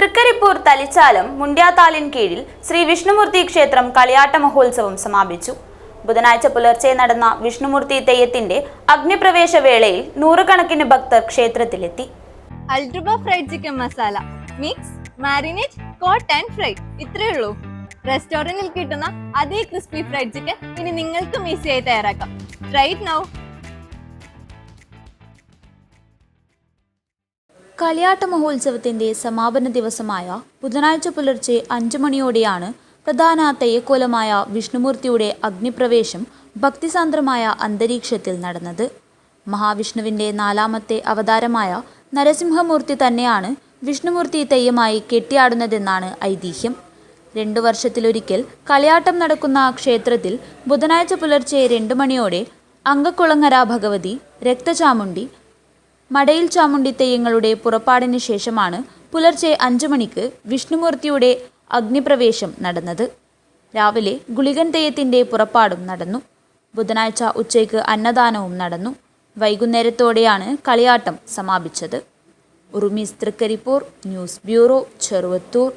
തൃക്കരിപ്പൂർ തലിച്ചാലം മുണ്ട്യാത്താലിൻ കീഴിൽ ശ്രീ വിഷ്ണുമൂർത്തി ക്ഷേത്രം കളിയാട്ട മഹോത്സവം സമാപിച്ചു. ബുധനാഴ്ച പുലർച്ചെ നടന്ന വിഷ്ണുമൂർത്തി തെയ്യത്തിന്റെ അഗ്നിപ്രവേശ വേളയിൽ നൂറുകണക്കിന് ഭക്തർ ക്ഷേത്രത്തിലെത്തി. അൾട്രബ fried chicken masala mix marinate coat and fry ഇത്രയേ ഉള്ളൂ. റെസ്റ്റോറന്റിൽ കിട്ടുന്ന അതേ ക്രിസ്പി ഫ്രൈഡ് ചിക്കൻ ഇനി നിങ്ങൾക്കും ഈസിയായി തയ്യാറാക്കാം. റൈറ്റ് നൗ കളിയാട്ട മഹോത്സവത്തിന്റെ സമാപന ദിവസമായ ബുധനാഴ്ച പുലർച്ചെ അഞ്ചു മണിയോടെയാണ് പ്രധാന തെയ്യക്കോലമായ വിഷ്ണുമൂർത്തിയുടെ അഗ്നിപ്രവേശം ഭക്തിസാന്ദ്രമായ അന്തരീക്ഷത്തിൽ നടന്നത്. മഹാവിഷ്ണുവിന്റെ നാലാമത്തെ അവതാരമായ നരസിംഹമൂർത്തി തന്നെയാണ് വിഷ്ണുമൂർത്തി തെയ്യമായി കെട്ടിയാടുന്നതെന്നാണ് ഐതിഹ്യം. രണ്ടു വർഷത്തിലൊരിക്കൽ കളിയാട്ടം നടക്കുന്ന ക്ഷേത്രത്തിൽ ബുധനാഴ്ച പുലർച്ചെ രണ്ടു മണിയോടെ അങ്കക്കുളങ്ങര ഭഗവതി രക്തചാമുണ്ടി മടയിൽ ചാമുണ്ടി തെയ്യങ്ങളുടെ പുറപ്പാടിന് ശേഷമാണ് പുലർച്ചെ അഞ്ചു മണിക്ക് വിഷ്ണുമൂർത്തിയുടെ അഗ്നിപ്രവേശം നടന്നത്. രാവിലെ ഗുളികൻ തെയ്യത്തിന്റെ പുറപ്പാടും നടന്നു. ബുധനാഴ്ച ഉച്ചയ്ക്ക് അന്നദാനവും നടന്നു. വൈകുന്നേരത്തോടെയാണ് കളിയാട്ടം സമാപിച്ചത്. Urumees Trikaripur news bureau Cheruvathur.